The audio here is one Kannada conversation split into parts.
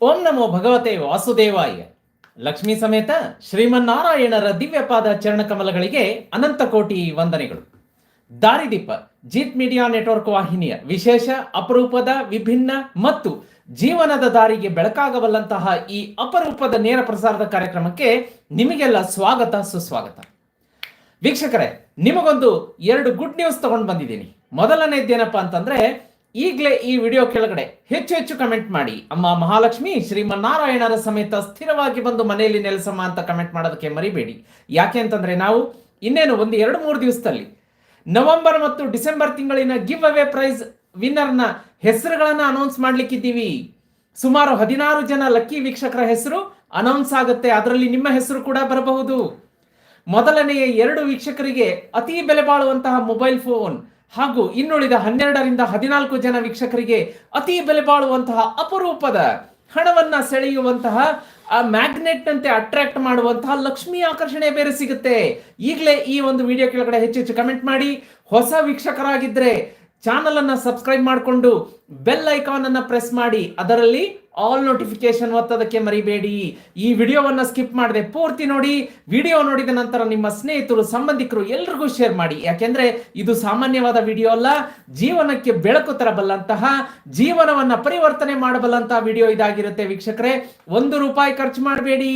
ಓಂ ನಮೋ ಭಗವತೆ ವಾಸುದೇವಾಯ. ಲಕ್ಷ್ಮೀ ಸಮೇತ ಶ್ರೀಮನ್ನಾರಾಯಣರ ದಿವ್ಯಪಾದ ಚರಣಕಮಲಗಳಿಗೆ ಅನಂತ ಕೋಟಿ ವಂದನೆಗಳು. ದಾರಿದೀಪ, ಜೀತ್ ಮೀಡಿಯಾ ನೆಟ್ವರ್ಕ್ ವಾಹಿನಿಯ ವಿಶೇಷ, ಅಪರೂಪದ, ವಿಭಿನ್ನ ಮತ್ತು ಜೀವನದ ದಾರಿಗೆ ಬೆಳಕಾಗಬಲ್ಲಂತಹ ಈ ಅಪರೂಪದ ನೇರ ಪ್ರಸಾರದ ಕಾರ್ಯಕ್ರಮಕ್ಕೆ ನಿಮಗೆಲ್ಲ ಸ್ವಾಗತ, ಸುಸ್ವಾಗತ. ವೀಕ್ಷಕರೇ, ನಿಮಗೊಂದು ಎರಡು ಗುಡ್ ನ್ಯೂಸ್ ತಗೊಂಡು ಬಂದಿದ್ದೀನಿ. ಮೊದಲನೇದ್ದೇನಪ್ಪ ಅಂತಂದ್ರೆ ಈಗಲೇ ಈ ವಿಡಿಯೋ ಕೆಳಗಡೆ ಹೆಚ್ಚು ಹೆಚ್ಚು ಕಮೆಂಟ್ ಮಾಡಿ. ಅಮ್ಮ ಮಹಾಲಕ್ಷ್ಮಿ, ಶ್ರೀಮನ್ನಾರಾಯಣರ ಸಮೇತ ಸ್ಥಿರವಾಗಿ ಬಂದು ಮನೆಯಲ್ಲಿ ನೆಲೆಸಮ್ಮ ಅಂತ ಕಮೆಂಟ್ ಮಾಡೋದಕ್ಕೆ ಮರಿಬೇಡಿ. ಯಾಕೆ ಅಂತಂದ್ರೆ ನಾವು ಇನ್ನೇನು ಒಂದು ಎರಡು ಮೂರು ದಿವಸದಲ್ಲಿ ನವೆಂಬರ್ ಮತ್ತು ಡಿಸೆಂಬರ್ ತಿಂಗಳಿನ ಗಿವ್ ಅವೇ ಪ್ರೈಸ್ ವಿನ್ನರ್ನ ಹೆಸರುಗಳನ್ನ ಅನೌನ್ಸ್ ಮಾಡ್ಲಿಕ್ಕಿದ್ದೀವಿ. ಸುಮಾರು ಹದಿನಾರು ಜನ ಲಕ್ಕಿ ವೀಕ್ಷಕರ ಹೆಸರು ಅನೌನ್ಸ್ ಆಗುತ್ತೆ. ಅದರಲ್ಲಿ ನಿಮ್ಮ ಹೆಸರು ಕೂಡ ಬರಬಹುದು. ಮೊದಲನೆಯ ಎರಡು ವೀಕ್ಷಕರಿಗೆ ಅತಿ ಬೆಲೆ ಬಾಳುವಂತಹ ಮೊಬೈಲ್ ಫೋನ್ ಹಾಗೂ ಇನ್ನುಳಿದ ಹನ್ನೆರಡರಿಂದ ಹದಿನಾಲ್ಕು ಜನ ವೀಕ್ಷಕರಿಗೆ ಅತಿ ಬೆಲೆ ಬಾಳುವಂತಹ ಅಪರೂಪದ ಹಣವನ್ನ ಸೆಳೆಯುವಂತಹ, ಆ ಮ್ಯಾಗ್ನೆಟ್ ಅಂತೆ ಅಟ್ರಾಕ್ಟ್ ಮಾಡುವಂತಹ ಲಕ್ಷ್ಮಿ ಆಕರ್ಷಣೆ ಬೇರೆ ಸಿಗುತ್ತೆ. ಈಗಲೇ ಈ ಒಂದು ವಿಡಿಯೋ ಕೆಳಗಡೆ ಹೆಚ್ಚು ಹೆಚ್ಚು ಕಮೆಂಟ್ ಮಾಡಿ. ಹೊಸ ವೀಕ್ಷಕರಾಗಿದ್ರೆ ಚಾನಲ್ ಅನ್ನ ಸಬ್ಸ್ಕ್ರೈಬ್ ಮಾಡಿಕೊಂಡು ಬೆಲ್ ಐಕಾನ್ ಅನ್ನ ಪ್ರೆಸ್ ಮಾಡಿ. ಅದರಲ್ಲಿ ಆಲ್ ನೋಟಿಫಿಕೇಶನ್ ಒತ್ತೋದಕ್ಕೆ ಮರಿಬೇಡಿ. ಈ ವಿಡಿಯೋವನ್ನು ಸ್ಕಿಪ್ ಮಾಡದೆ ಪೂರ್ತಿ ನೋಡಿ, ವಿಡಿಯೋ ನೋಡಿದ ನಂತರ ನಿಮ್ಮ ಸ್ನೇಹಿತರು, ಸಂಬಂಧಿಕರು ಎಲ್ರಿಗೂ ಶೇರ್ ಮಾಡಿ. ಯಾಕೆಂದ್ರೆ ಇದು ಸಾಮಾನ್ಯವಾದ ವಿಡಿಯೋ ಅಲ್ಲ, ಜೀವನಕ್ಕೆ ಬೆಳಕು ತರಬಲ್ಲಂತಹ, ಜೀವನವನ್ನ ಪರಿವರ್ತನೆ ಮಾಡಬಲ್ಲಂತಹ ವಿಡಿಯೋ ಇದಾಗಿರುತ್ತೆ ವೀಕ್ಷಕರೇ. ಒಂದು ರೂಪಾಯಿ ಖರ್ಚು ಮಾಡಬೇಡಿ.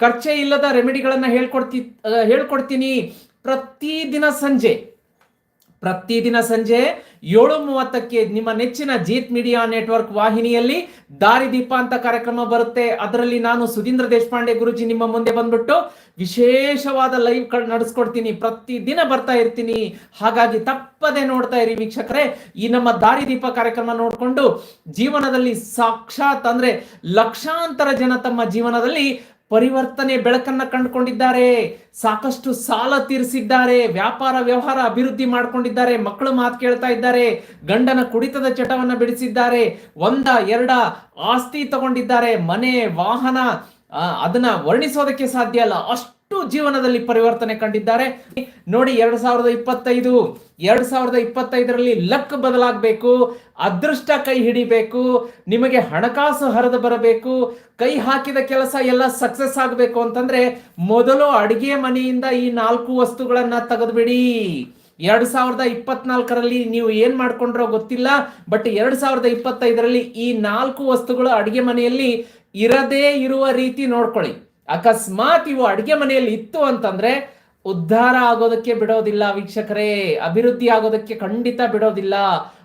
ಖರ್ಚೇ ಇಲ್ಲದ ರೆಮಿಡಿಗಳನ್ನ ಹೇಳ್ಕೊಡ್ತಿ ಹೇಳ್ಕೊಡ್ತೀನಿ. ಪ್ರತಿದಿನ ಸಂಜೆ ಪ್ರತಿದಿನ ಸಂಜೆ ಏಳು ಮೂವತ್ತಕ್ಕೆ ನಿಮ್ಮ ನೆಚ್ಚಿನ ಜೀತ್ ಮೀಡಿಯಾ ನೆಟ್ವರ್ಕ್ ವಾಹಿನಿಯಲ್ಲಿ ದಾರಿದೀಪ ಅಂತ ಕಾರ್ಯಕ್ರಮ ಬರುತ್ತೆ. ಅದರಲ್ಲಿ ನಾನು ಸುಧೀಂದ್ರ ದೇಶಪಾಂಡೆ ಗುರುಜಿ ನಿಮ್ಮ ಮುಂದೆ ಬಂದ್ಬಿಟ್ಟು ವಿಶೇಷವಾದ ಲೈವ್ ನಡೆಸ್ಕೊಡ್ತೀನಿ. ಪ್ರತಿದಿನ ಬರ್ತಾ ಇರ್ತೀನಿ. ಹಾಗಾಗಿ ತಪ್ಪದೆ ನೋಡ್ತಾ ಇರಿ ವೀಕ್ಷಕರೇ. ಈ ನಮ್ಮ ದಾರಿದೀಪ ಕಾರ್ಯಕ್ರಮ ನೋಡಿಕೊಂಡು ಜೀವನದಲ್ಲಿ ಸಾಕ್ಷಾತ್ ಅಂದ್ರೆ ಲಕ್ಷಾಂತರ ಜನ ತಮ್ಮ ಜೀವನದಲ್ಲಿ ಪರಿವರ್ತನೆ ಬೆಳಕನ್ನ ಕಂಡುಕೊಂಡಿದ್ದಾರೆ. ಸಾಕಷ್ಟು ಸಾಲ ತೀರಿಸಿದ್ದಾರೆ. ವ್ಯಾಪಾರ ವ್ಯವಹಾರ ಅಭಿವೃದ್ಧಿ ಮಾಡಿಕೊಂಡಿದ್ದಾರೆ. ಮಕ್ಕಳು ಮಾತು ಕೇಳ್ತಾ ಇದ್ದಾರೆ. ಗಂಡನ ಕುಡಿತದ ಚಟವನ್ನ ಬಿಡಿಸಿದ್ದಾರೆ. ಒಂದ, ಎರಡ ಆಸ್ತಿ ತಗೊಂಡಿದ್ದಾರೆ. ಮನೆ, ವಾಹನ ಅದನ್ನ ವರ್ಣಿಸೋದಕ್ಕೆ ಸಾಧ್ಯ ಅಲ್ಲ. ಅಷ್ಟು ಜೀವನದಲ್ಲಿ ಪರಿವರ್ತನೆ ಕಂಡಿದ್ದಾರೆ. ನೋಡಿ, ಎರಡ್ ಸಾವಿರದ ಇಪ್ಪತ್ತೈದು, ಎರಡ್ ಸಾವಿರದ ಇಪ್ಪತ್ತೈದರಲ್ಲಿ ಲಕ್ ಬದಲಾಗಬೇಕು, ಅದೃಷ್ಟ ಕೈ ಹಿಡಿಬೇಕು, ನಿಮಗೆ ಹಣಕಾಸು ಹರಿದು ಬರಬೇಕು, ಕೈ ಹಾಕಿದ ಕೆಲಸ ಎಲ್ಲ ಸಕ್ಸಸ್ ಆಗಬೇಕು ಅಂತಂದ್ರೆ ಮೊದಲು ಅಡಿಗೆ ಮನೆಯಿಂದ ಈ ನಾಲ್ಕು ವಸ್ತುಗಳನ್ನ ತೆಗೆದುಬಿಡಿ. ಎರಡ್ ಸಾವಿರದ ಇಪ್ಪತ್ನಾಲ್ಕರಲ್ಲಿ ನೀವು ಏನ್ ಮಾಡ್ಕೊಂಡ್ರೋ ಗೊತ್ತಿಲ್ಲ, ಬಟ್ ಎರಡ್ ಸಾವಿರದ ಇಪ್ಪತ್ತೈದರಲ್ಲಿ ಈ ನಾಲ್ಕು ವಸ್ತುಗಳು ಅಡಿಗೆ ಮನೆಯಲ್ಲಿ ಇರದೇ ಇರುವ ರೀತಿ ನೋಡ್ಕೊಳ್ಳಿ. ಅಕಸ್ಮಾತ್ ಇವು ಅಡಿಗೆ ಮನೆಯಲ್ಲಿ ಇತ್ತು ಅಂತಂದ್ರೆ ಉದ್ಧಾರ ಆಗೋದಕ್ಕೆ ಬಿಡೋದಿಲ್ಲ ವೀಕ್ಷಕರೇ, ಅಭಿವೃದ್ಧಿ ಆಗೋದಕ್ಕೆ ಖಂಡಿತ ಬಿಡೋದಿಲ್ಲ.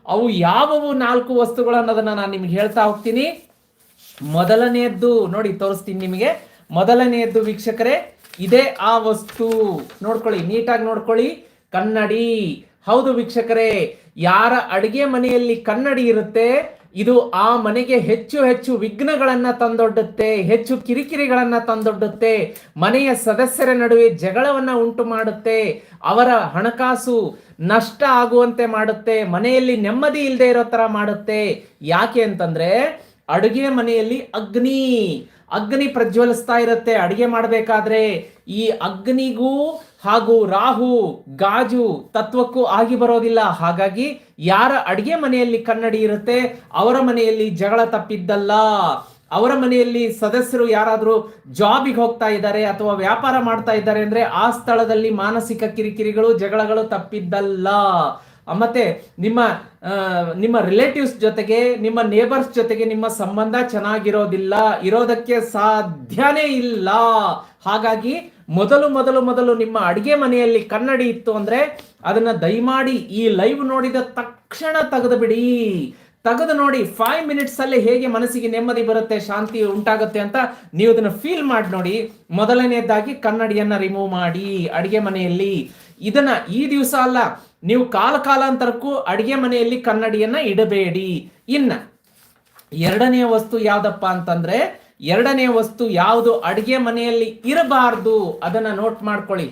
ಅವು ಯಾವವು ನಾಲ್ಕು ವಸ್ತುಗಳು ಅನ್ನೋದನ್ನ ನಾನು ನಿಮ್ಗೆ ಹೇಳ್ತಾ ಹೋಗ್ತೀನಿ. ಮೊದಲನೆಯದ್ದು, ನೋಡಿ ತೋರಿಸ್ತೀನಿ ನಿಮಗೆ. ಮೊದಲನೆಯದ್ದು ವೀಕ್ಷಕರೇ, ಇದೇ ಆ ವಸ್ತು. ನೋಡ್ಕೊಳ್ಳಿ, ನೀಟಾಗಿ ನೋಡ್ಕೊಳ್ಳಿ. ಕನ್ನಡಿ. ಹೌದು ವೀಕ್ಷಕರೇ, ಯಾರ ಅಡಿಗೆ ಮನೆಯಲ್ಲಿ ಕನ್ನಡಿ ಇರುತ್ತೆ ಇದು ಆ ಮನೆಗೆ ಹೆಚ್ಚು ಹೆಚ್ಚು ವಿಘ್ನಗಳನ್ನ ತಂದೊಡ್ಡುತ್ತೆ, ಹೆಚ್ಚು ಕಿರಿಕಿರಿಗಳನ್ನ ತಂದೊಡ್ಡುತ್ತೆ, ಮನೆಯ ಸದಸ್ಯರ ನಡುವೆ ಜಗಳವನ್ನ ಉಂಟು ಮಾಡುತ್ತೆ, ಅವರ ಹಣಕಾಸು ನಷ್ಟ ಆಗುವಂತೆ ಮಾಡುತ್ತೆ, ಮನೆಯಲ್ಲಿ ನೆಮ್ಮದಿ ಇಲ್ಲದೆ ಇರೋ ತರ ಮಾಡುತ್ತೆ. ಯಾಕೆ ಅಂತಂದ್ರೆ ಅಡುಗೆ ಮನೆಯಲ್ಲಿ ಅಗ್ನಿ ಅಗ್ನಿ ಪ್ರಜ್ವಲಿಸ್ತಾ ಇರುತ್ತೆ. ಅಡಿಗೆ ಮಾಡಬೇಕಾದ್ರೆ ಈ ಅಗ್ನಿಗೂ ಹಾಗೂ ರಾಹು, ಗಾಜು ತತ್ವಕ್ಕೂ ಆಗಿ ಬರೋದಿಲ್ಲ. ಹಾಗಾಗಿ ಯಾರ ಅಡಿಗೆ ಮನೆಯಲ್ಲಿ ಕನ್ನಡಿ ಇರುತ್ತೆ, ಅವರ ಮನೆಯಲ್ಲಿ ಜಗಳ ತಪ್ಪಿದ್ದಲ್ಲ. ಅವರ ಮನೆಯಲ್ಲಿ ಸದಸ್ಯರು ಯಾರಾದರೂ ಜಾಬಿಗೆ ಹೋಗ್ತಾ ಇದ್ದಾರೆ ಅಥವಾ ವ್ಯಾಪಾರ ಮಾಡ್ತಾ ಇದ್ದಾರೆ ಅಂದ್ರೆ ಆ ಸ್ಥಳದಲ್ಲಿ ಮಾನಸಿಕ ಕಿರಿಕಿರಿಗಳು, ಜಗಳಗಳು ತಪ್ಪಿದ್ದಲ್ಲ. ಮತ್ತೆ ನಿಮ್ಮ ನಿಮ್ಮ ರಿಲೇಟಿವ್ಸ್ ಜೊತೆಗೆ, ನಿಮ್ಮ ನೇಬರ್ಸ್ ಜೊತೆಗೆ ನಿಮ್ಮ ಸಂಬಂಧ ಚೆನ್ನಾಗಿರೋದಿಲ್ಲ, ಇರೋದಕ್ಕೆ ಸಾಧ್ಯನೇ ಇಲ್ಲ. ಹಾಗಾಗಿ ಮೊದಲು ಮೊದಲು ಮೊದಲು ನಿಮ್ಮ ಅಡಿಗೆ ಮನೆಯಲ್ಲಿ ಕನ್ನಡಿ ಇತ್ತು ಅಂದ್ರೆ ಅದನ್ನ ದಯಮಾಡಿ ಈ ಲೈವ್ ನೋಡಿದ ತಕ್ಷಣ ತೆಗೆದು ಬಿಡಿ ತೆಗೆದು ನೋಡಿ ಫೈವ್ ಮಿನಿಟ್ಸ್ ಅಲ್ಲಿ ಹೇಗೆ ಮನಸ್ಸಿಗೆ ನೆಮ್ಮದಿ ಬರುತ್ತೆ, ಶಾಂತಿ ಉಂಟಾಗುತ್ತೆ ಅಂತ ನೀವು ಅದನ್ನ ಫೀಲ್ ಮಾಡಿ ನೋಡಿ. ಮೊದಲನೇದಾಗಿ ಕನ್ನಡಿಯನ್ನ ರಿಮೂವ್ ಮಾಡಿ. ಅಡಿಗೆ ಮನೆಯಲ್ಲಿ ಇದನ್ನ ಈ ದಿವಸ ಅಲ್ಲ, ನೀವು ಕಾಲ ಕಾಲಾಂತರಕ್ಕೂ ಅಡಿಗೆ ಮನೆಯಲ್ಲಿ ಕನ್ನಡಿಯನ್ನ ಇಡಬೇಡಿ. ಇನ್ನ ಎರಡನೆಯ ವಸ್ತು ಯಾವ್ದಪ್ಪ ಅಂತಂದ್ರೆ, ಎರಡನೇ ವಸ್ತು ಯಾವುದು ಅಡಿಗೆ ಮನೆಯಲ್ಲಿ ಇರಬಾರ್ದು, ಅದನ್ನ ನೋಟ್ ಮಾಡ್ಕೊಳ್ಳಿ.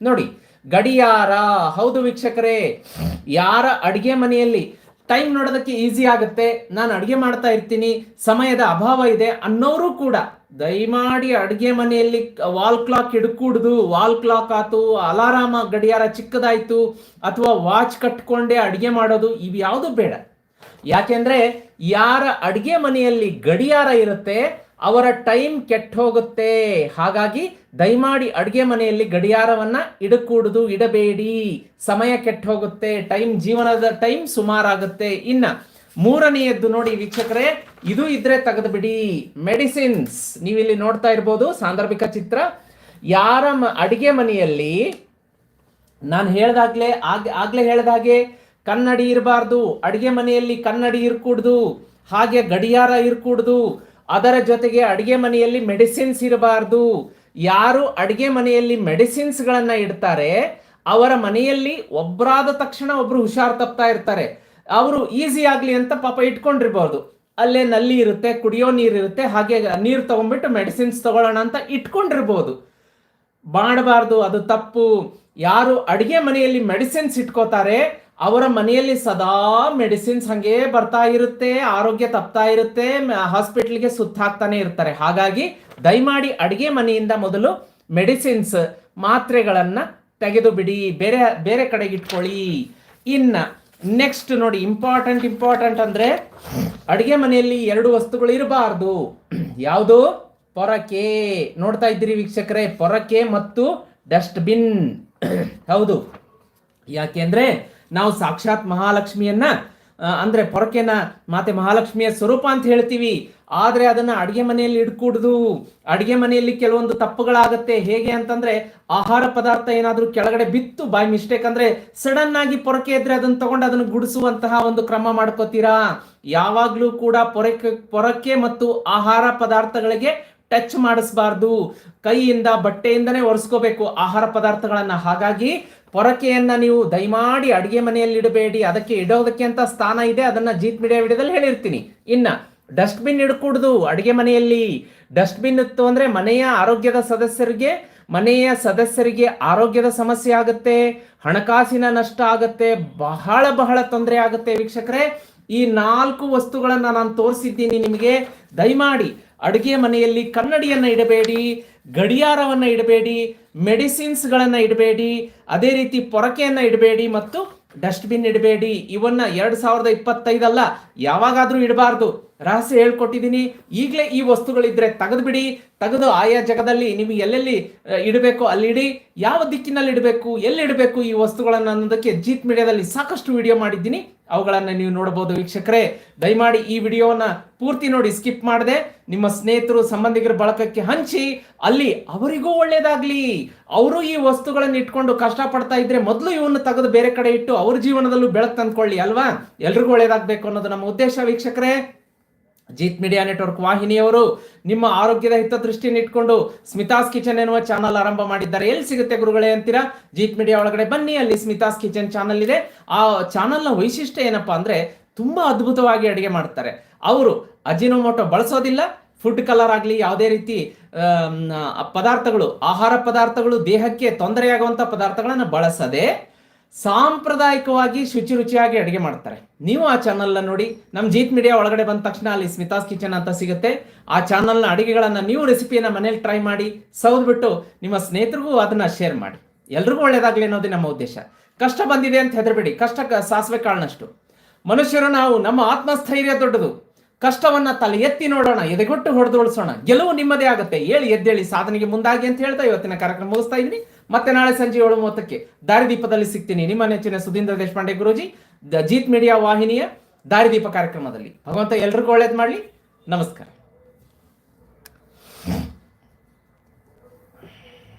ನೋಡಿ, ಗಡಿಯಾರ, ಹೌದು ವೀಕ್ಷಕರೇ, ಯಾರ ಅಡಿಗೆ ಮನೆಯಲ್ಲಿ ಟೈಮ್ ನೋಡೋದಕ್ಕೆ ಈಸಿ ಆಗುತ್ತೆ, ನಾನು ಅಡಿಗೆ ಮಾಡ್ತಾ ಇರ್ತೀನಿ, ಸಮಯದ ಅಭಾವ ಇದೆ ಅನ್ನೋರು ಕೂಡ. ದಯಮಾಡಿ ಅಡುಗೆ ಮನೆಯಲ್ಲಿ ವಾಲ್ ಕ್ಲಾಕ್ ಹಿಡ್ಕೂಡ್ದು ವಾಲ್ ಕ್ಲಾಕ್ ಆತು, ಅಲಾರಾಮ ಗಡಿಯಾರ ಚಿಕ್ಕದಾಯ್ತು, ಅಥವಾ ವಾಚ್ ಕಟ್ಕೊಂಡೆ ಅಡುಗೆ ಮಾಡೋದು ಇವು ಯಾವುದು ಬೇಡ. ಯಾಕೆಂದ್ರೆ ಯಾರ ಅಡುಗೆ ಮನೆಯಲ್ಲಿ ಗಡಿಯಾರ ಇರುತ್ತೆ, ಅವರ ಟೈಮ್ ಕೆಟ್ಟ ಹೋಗುತ್ತೆ. ಹಾಗಾಗಿ ದಯಮಾಡಿ ಅಡುಗೆ ಮನೆಯಲ್ಲಿ ಗಡಿಯಾರವನ್ನ ಇಡಕೂಡುದು ಇಡಬೇಡಿ. ಸಮಯ ಕೆಟ್ಟ ಹೋಗುತ್ತೆ ಟೈಮ್ ಜೀವನದ ಟೈಮ್ ಸುಮಾರಾಗುತ್ತೆ. ಇನ್ನ ಮೂರನೆಯದ್ದು ನೋಡಿ ವೀಕ್ಷಕರೇ, ಇದು ಇದ್ರೆ ತೆಗೆದು ಬಿಡಿ ಮೆಡಿಸಿನ್ಸ್ ನೀವಿಲ್ಲಿ ನೋಡ್ತಾ ಇರ್ಬೋದು, ಸಾಂದರ್ಭಿಕ ಚಿತ್ರ. ಯಾರ ಅಡಿಗೆ ಮನೆಯಲ್ಲಿ, ನಾನು ಹೇಳ್ದಾಗ್ಲೇ ಆಗಲೇ ಆಗ್ಲೇ ಹೇಳ್ದಾಗೆ ಕನ್ನಡಿ ಇರಬಾರ್ದು, ಅಡಿಗೆ ಮನೆಯಲ್ಲಿ ಕನ್ನಡಿ ಇರ್ಕೂಡ್ದು, ಹಾಗೆ ಗಡಿಯಾರ ಇರ್ಕೂಡ್ದು, ಅದರ ಜೊತೆಗೆ ಅಡಿಗೆ ಮನೆಯಲ್ಲಿ ಮೆಡಿಸಿನ್ಸ್ ಇರಬಾರ್ದು. ಯಾರು ಅಡಿಗೆ ಮನೆಯಲ್ಲಿ ಮೆಡಿಸಿನ್ಸ್ ಗಳನ್ನ ಇಡ್ತಾರೆ, ಅವರ ಮನೆಯಲ್ಲಿ ಒಬ್ಬರಾದ ತಕ್ಷಣ ಒಬ್ರು ಹುಷಾರ್ ತಪ್ತಾ ಇರ್ತಾರೆ. ಅವರು ಈಸಿ ಆಗಲಿ ಅಂತ ಪಾಪ ಇಟ್ಕೊಂಡಿರ್ಬೋದು ಅಲ್ಲೇ ನಲ್ಲಿ ಇರುತ್ತೆ, ಕುಡಿಯೋ ನೀರು ಇರುತ್ತೆ, ಹಾಗೆ ನೀರು ತಗೊಂಡ್ಬಿಟ್ಟು ಮೆಡಿಸಿನ್ಸ್ ತಗೊಳ್ಳೋಣ ಅಂತ ಇಟ್ಕೊಂಡಿರ್ಬೋದು. ಮಾಡಬಾರ್ದು, ಅದು ತಪ್ಪು. ಯಾರು ಅಡಿಗೆ ಮನೆಯಲ್ಲಿ ಮೆಡಿಸಿನ್ಸ್ ಇಟ್ಕೋತಾರೆ, ಅವರ ಮನೆಯಲ್ಲಿ ಸದಾ ಮೆಡಿಸಿನ್ಸ್ ಹಂಗೆ ಬರ್ತಾ ಇರುತ್ತೆ, ಆರೋಗ್ಯ ತಪ್ತಾ ಇರುತ್ತೆ ಹಾಸ್ಪಿಟ್ಲಿಗೆ ಸುತ್ತಾಕ್ತಾನೆ ಇರ್ತಾರೆ. ಹಾಗಾಗಿ ದಯಮಾಡಿ ಅಡಿಗೆ ಮನೆಯಿಂದ ಮೊದಲು ಮೆಡಿಸಿನ್ಸ್ ಮಾತ್ರೆಗಳನ್ನ ತೆಗೆದು ಬಿಡಿ ಬೇರೆ ಬೇರೆ ಕಡೆಗೆ ಇಟ್ಕೊಳ್ಳಿ. ಇನ್ನ ನೆಕ್ಸ್ಟ್ ನೋಡಿ ಇಂಪಾರ್ಟೆಂಟ್ ಇಂಪಾರ್ಟೆಂಟ್ ಅಂದ್ರೆ ಅಡಿಗೆ ಮನೆಯಲ್ಲಿ ಎರಡು ವಸ್ತುಗಳು ಇರಬಾರ್ದು. ಯಾವುದು? ಪೊರಕೆ. ನೋಡ್ತಾ ಇದ್ದೀರಿ ವೀಕ್ಷಕರೇ, ಪೊರಕೆ ಮತ್ತು ಡಸ್ಟ್ಬಿನ್ ಹೌದು. ಯಾಕೆಂದ್ರೆ ನಾವು ಸಾಕ್ಷಾತ್ ಮಹಾಲಕ್ಷ್ಮಿಯನ್ನ ಅಂದ್ರೆ ಪೊರಕೆನ ಮಾತೆ ಮಹಾಲಕ್ಷ್ಮಿಯ ಸ್ವರೂಪ ಅಂತ ಹೇಳ್ತೀವಿ. ಆದ್ರೆ ಅದನ್ನ ಅಡಿಗೆ ಮನೆಯಲ್ಲಿ ಇಟ್ಕೂಡುದು ಅಡಿಗೆ ಮನೆಯಲ್ಲಿ ಕೆಲವೊಂದು ತಪ್ಪುಗಳಾಗತ್ತೆ. ಹೇಗೆ ಅಂತಂದ್ರೆ ಆಹಾರ ಪದಾರ್ಥ ಏನಾದರೂ ಕೆಳಗಡೆ ಬಿತ್ತು ಬೈ ಮಿಸ್ಟೇಕ್ ಅಂದ್ರೆ ಸಡನ್ ಆಗಿ ಪೊರಕೆ ಇದ್ರೆ ಅದನ್ನ ತಗೊಂಡು ಅದನ್ನು ಗುಡಿಸುವಂತಹ ಒಂದು ಕ್ರಮ ಮಾಡ್ಕೋತೀರಾ? ಯಾವಾಗ್ಲೂ ಕೂಡ ಪೊರಕೆ ಪೊರಕೆ ಮತ್ತು ಆಹಾರ ಪದಾರ್ಥಗಳಿಗೆ ಟಚ್ ಮಾಡಿಸಬಾರ್ದು. ಕೈಯಿಂದ ಬಟ್ಟೆಯಿಂದನೇ ಒರೆಸ್ಕೋಬೇಕು ಆಹಾರ ಪದಾರ್ಥಗಳನ್ನ. ಹಾಗಾಗಿ ಪೊರಕೆಯನ್ನ ನೀವು ದಯಮಾಡಿ ಅಡಿಗೆ ಮನೆಯಲ್ಲಿ ಇಡಬೇಡಿ, ಅದಕ್ಕೆ ಇಡೋದಕ್ಕೆ ಅಂತ ಸ್ಥಾನ ಇದೆ, ಅದನ್ನ ಜೀತ್ ಮೀಡಿಯಾ ವಿಡಿಯೋದಲ್ಲಿ ಹೇಳಿರ್ತೀನಿ. ಇನ್ನ, ಡಸ್ಟ್ಬಿನ್ ಇಡಕೂಡ್ದು ಅಡಿಗೆ ಮನೆಯಲ್ಲಿ ಡಸ್ಟ್ಬಿನ್ ಇತ್ತು ಅಂದ್ರೆ ಮನೆಯ ಆರೋಗ್ಯದ ಸದಸ್ಯರಿಗೆ, ಮನೆಯ ಸದಸ್ಯರಿಗೆ ಆರೋಗ್ಯದ ಸಮಸ್ಯೆ ಆಗುತ್ತೆ, ಹಣಕಾಸಿನ ನಷ್ಟ ಆಗುತ್ತೆ, ಬಹಳ ಬಹಳ ತೊಂದರೆ ಆಗುತ್ತೆ. ವೀಕ್ಷಕರೇ, ಈ ನಾಲ್ಕು ವಸ್ತುಗಳನ್ನ ನಾನು ತೋರಿಸಿದ್ದೀನಿ ನಿಮಗೆ. ದಯಮಾಡಿ ಅಡುಗೆ ಮನೆಯಲ್ಲಿ ಕನ್ನಡಿಯನ್ನು ಇಡಬೇಡಿ, ಗಡಿಯಾರವನ್ನ ಇಡಬೇಡಿ, ಮೆಡಿಸಿನ್ಸ್ಗಳನ್ನು ಇಡಬೇಡಿ, ಅದೇ ರೀತಿ ಪೊರಕೆಯನ್ನು ಇಡಬೇಡಿ ಮತ್ತು ಡಸ್ಟ್ಬಿನ್ ಇಡಬೇಡಿ. ಇವನ್ನ ಎರಡು ಸಾವಿರದ ಇಪ್ಪತ್ತೈದಲ್ಲ ಯಾವಾಗಾದರೂ ಇಡಬಾರ್ದು. ರಹಸ್ಯ ಹೇಳ್ಕೊಟ್ಟಿದ್ದೀನಿ. ಈಗಲೇ ಈ ವಸ್ತುಗಳಿದ್ರೆ ತೆಗೆದುಬಿಡಿ. ತೆಗೆದು ಆಯಾ ಜಾಗದಲ್ಲಿ ನಿಮಗೆ ಎಲ್ಲೆಲ್ಲಿ ಇಡಬೇಕು ಅಲ್ಲಿ ಇಡಿ. ಯಾವ ದಿಕ್ಕಿನಲ್ಲಿ ಇಡಬೇಕು, ಎಲ್ಲಿ ಇಡಬೇಕು ಈ ವಸ್ತುಗಳನ್ನು ಅನ್ನೋದಕ್ಕೆ ಜೀತ್ ಮೀಡಿಯಾದಲ್ಲಿ ಸಾಕಷ್ಟು ವಿಡಿಯೋ ಮಾಡಿದ್ದೀನಿ. ಅವುಗಳನ್ನು ನೀವು ನೋಡಬಹುದು ವೀಕ್ಷಕರೇ. ದಯಮಾಡಿ ಈ ವಿಡಿಯೋವನ್ನು ಪೂರ್ತಿ ನೋಡಿ ಸ್ಕಿಪ್ ಮಾಡದೆ. ನಿಮ್ಮ ಸ್ನೇಹಿತರು, ಸಂಬಂಧಿಕರ ಬಳಕಕ್ಕೆ ಹಂಚಿ, ಅಲ್ಲಿ ಅವರಿಗೂ ಒಳ್ಳೇದಾಗ್ಲಿ. ಅವರು ಈ ವಸ್ತುಗಳನ್ನು ಇಟ್ಕೊಂಡು ಕಷ್ಟ ಪಡ್ತಾ ಇದ್ರೆ ಮೊದಲು ಇವನ್ನು ತೆಗೆದು ಬೇರೆ ಕಡೆ ಇಟ್ಟು ಅವ್ರ ಜೀವನದಲ್ಲೂ ಬೆಳಕು ತಂದ್ಕೊಳ್ಳಿ ಅಲ್ವಾ? ಎಲ್ರಿಗೂ ಒಳ್ಳೇದಾಗಬೇಕು ಅನ್ನೋದು ನಮ್ಮ ಉದ್ದೇಶ ವೀಕ್ಷಕರೇ. ಜೀತ್ ಮೀಡಿಯಾ ನೆಟ್ವರ್ಕ್ ವಾಹಿನಿಯವರು ನಿಮ್ಮ ಆರೋಗ್ಯದ ಹಿತದೃಷ್ಟಿಯನ್ನು ಇಟ್ಕೊಂಡು ಸ್ಮಿತಾಸ್ ಕಿಚನ್ ಎನ್ನುವ ಚಾನಲ್ ಆರಂಭ ಮಾಡಿದ್ದಾರೆ. ಎಲ್ಲಿ ಸಿಗುತ್ತೆ ಗುರುಗಳೇ ಅಂತೀರಾ? ಜೀತ್ ಮೀಡಿಯಾ ಒಳಗಡೆ ಬನ್ನಿ, ಅಲ್ಲಿ ಸ್ಮಿತಾಸ್ ಕಿಚನ್ ಚಾನಲ್ ಇದೆ. ಆ ಚಾನಲ್ನ ವೈಶಿಷ್ಟ್ಯ ಏನಪ್ಪಾ ಅಂದ್ರೆ ತುಂಬಾ ಅದ್ಭುತವಾಗಿ ಅಡಿಗೆ ಮಾಡ್ತಾರೆ. ಅವರು ಅಜಿನೋಮೋಟೋ ಬಳಸೋದಿಲ್ಲ ಫುಡ್ ಕಲರ್ ಆಗಲಿ, ಯಾವುದೇ ರೀತಿ ಪದಾರ್ಥಗಳು, ಆಹಾರ ಪದಾರ್ಥಗಳು, ದೇಹಕ್ಕೆ ತೊಂದರೆಯಾಗುವಂಥ ಪದಾರ್ಥಗಳನ್ನು ಬಳಸದೆ ಸಾಂಪ್ರದಾಯಿಕವಾಗಿ ಶುಚಿ ರುಚಿಯಾಗಿ ಅಡುಗೆ ಮಾಡ್ತಾರೆ. ನೀವು ಆ ಚಾನಲ್ನ ನೋಡಿ ನಮ್ಮ ಜೀತ್ ಮೀಡಿಯಾ ಒಳಗಡೆ ಬಂದ ತಕ್ಷಣ ಅಲ್ಲಿ ಸ್ಮಿತಾಸ್ ಕಿಚನ್ ಅಂತ ಸಿಗುತ್ತೆ. ಆ ಚಾನಲ್ನ ಅಡುಗೆಗಳನ್ನು ನೀವು ರೆಸಿಪಿಯನ್ನು ಮನೇಲಿ ಟ್ರೈ ಮಾಡಿ ಸೌದ್ಬಿಟ್ಟು ನಿಮ್ಮ ಸ್ನೇಹಿತರಿಗೂ ಅದನ್ನ ಶೇರ್ ಮಾಡಿ. ಎಲ್ರಿಗೂ ಒಳ್ಳೇದಾಗ್ಲಿ ಅನ್ನೋದೇ ನಮ್ಮ ಉದ್ದೇಶ. ಕಷ್ಟ ಬಂದಿದೆ ಅಂತ ಹೆದರ್ಬೇಡಿ. ಕಷ್ಟ ಸಾಸಿವೆ ಕಾಳನಷ್ಟು ಮನುಷ್ಯರು ನಾವು ನಮ್ಮ ಆತ್ಮಸ್ಥೈರ್ಯ ದೊಡ್ಡದು. ಕಷ್ಟವನ್ನ ತಲೆ ಎತ್ತಿ ನೋಡೋಣ, ಎದೆಗೊಟ್ಟು ಹೊಡೆದು ಉಳಿಸೋಣ. ಗೆಲುವು ನಿಮ್ಮದೇ ಆಗುತ್ತೆ. ಹೇಳಿ ಎದ್ದೇಳಿ ಸಾಧನೆಗೆ ಮುಂದಾಗಿ ಅಂತ ಹೇಳ್ತಾ ಇವತ್ತಿನ ಕಾರ್ಯಕ್ರಮ ಮುಗಿಸ್ತಾ ಇದ್ದೀನಿ. ಮತ್ತೆ ನಾಳೆ ಸಂಜೆ ಏಳು ಮೂವತ್ತಕ್ಕೆ ದಾರಿದೀಪದಲ್ಲಿ ಸಿಗ್ತೀನಿ. ನಿಮ್ಮ ನೆಚ್ಚಿನ ಸುಧೀಂದ್ರ ದೇಶಪಾಂಡೆ ಗುರುಜಿ, ದ ಜೀತ್ ಮೀಡಿಯಾ ವಾಹಿನಿಯ ದಾರಿದೀಪ ಕಾರ್ಯಕ್ರಮದಲ್ಲಿ. ಭಗವಂತ ಎಲ್ರಿಗೂ ಒಳ್ಳೇದು ಮಾಡಲಿ. ನಮಸ್ಕಾರ.